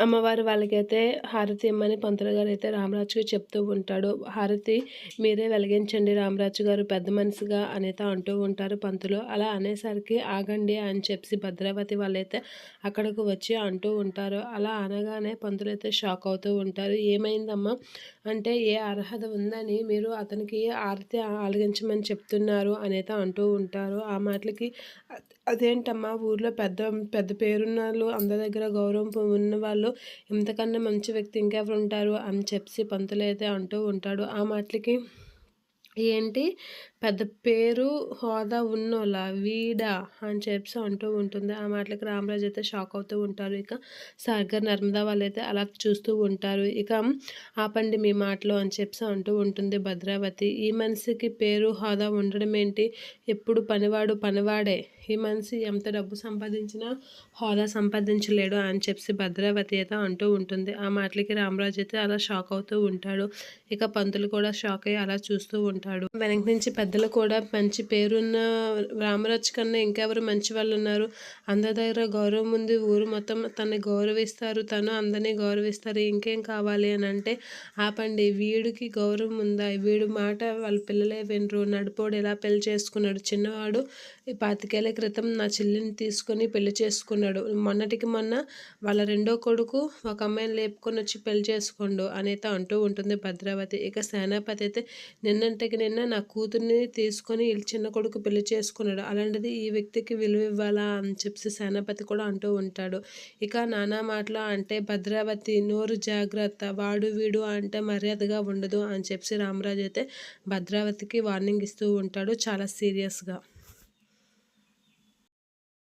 అమ్మవారు వాళ్ళకైతే హారతి ఇమ్మని పంతులు గారు అయితే రామరాజుకి చెప్తూ ఉంటాడు. హారతి మీరే వెలిగించండి రామరాజు గారు పెద్ద మనిషిగా అనేత అంటూ ఉంటారు పంతులు. అలా అనేసరికి ఆగండి అని చెప్పి భద్రావతి వాళ్ళైతే అక్కడికి వచ్చి అంటూ ఉంటారు. అలా అనగానే పంతులు అయితే షాక్ అవుతూ ఉంటారు. ఏమైందమ్మా? అంటే ఏ అర్హత ఉందని మీరు అతనికి హారతి ఆలగించమని చెప్తున్నారు అనేత అంటూ ఉంటారు. ఆ మాటలకి అదేంటమ్మా? ఊర్లో పెద్ద పెద్ద పేరున్న వాళ్ళు అందరి దగ్గర గౌరవం ఉన్న వాళ్ళు ఇంతకన్నా మంచి వ్యక్తి ఇంకెవరు ఉంటారు అని చెప్పి పంతులైతే అంటూ ఉంటాడు. ఆ మాటలకి ఏంటి? పెద్ద పేరు హోదా ఉన్నోలా వీడా అని చెప్పి అంటూ ఉంటుంది. ఆ మాటలకి రామరాజు అయితే షాక్ అవుతూ ఉంటారు. ఇక సాగర్ నర్మదా వాళ్ళైతే అలా చూస్తూ ఉంటారు. ఇక ఆపండి మీ మాటలు అని చెప్పి అంటూ ఉంటుంది భద్రావతి. ఈ మనిషికి పేరు హోదా ఉండడం ఏంటి ఎప్పుడు పనివాడు పనివాడే ఈ మనిషి ఎంత డబ్బు సంపాదించినా హోదా సంపాదించలేడు అని చెప్పి భద్రావతి అయితే అంటూ ఉంటుంది. ఆ మాటలకి రామరాజు అయితే అలా షాక్ అవుతూ ఉంటాడు. ఇక పంతులు కూడా షాక్ అయ్యి అలా చూస్తూ ఉంటాడు. వెనక నుంచి పెద్దలు కూడా మంచి పేరున్న రామరాజు కన్నా ఇంకెవరు మంచి వాళ్ళు ఉన్నారు? అందరి దగ్గర గౌరవం ఉంది. ఊరు మొత్తం తనని గౌరవిస్తారు. తను అందరినీ గౌరవిస్తారు. ఇంకేం కావాలి అని అంటే ఆపండి. వీడికి గౌరవం ఉందా? వీడు మాట వాళ్ళ పిల్లలే వినరు. నడిపోడు. ఎలా పెళ్ళి చేసుకున్నాడు? చిన్నవాడు పాతికేళ్ళ క్రితం నా చెల్లిని తీసుకొని పెళ్ళి చేసుకున్నాడు. మొన్నటికి మొన్న వాళ్ళ రెండో కొడుకు ఒక అమ్మాయిని లేపుకొని వచ్చి పెళ్ళి చేసుకోండు అనేది అంటూ ఉంటుంది భద్రావతి. ఇక సేనాపతి అయితే నిన్నంటికి నిన్న నా కూతుర్ని తీసుకొని చిన్న కొడుకు పెళ్ళి చేసుకున్నాడు. అలాంటిది ఈ వ్యక్తికి విలువ ఇవ్వాలా అని చెప్పి సేనాపతి కూడా అంటూ ఉంటాడు. ఇక నానా మాటలు అంటే భద్రావతి నోరు జాగ్రత్త వాడు వీడు అంటే మర్యాదగా ఉండదు అని చెప్పి రామరాజు అయితే భద్రావతికి వార్నింగ్ ఇస్తూ ఉంటాడు చాలా సీరియస్గా.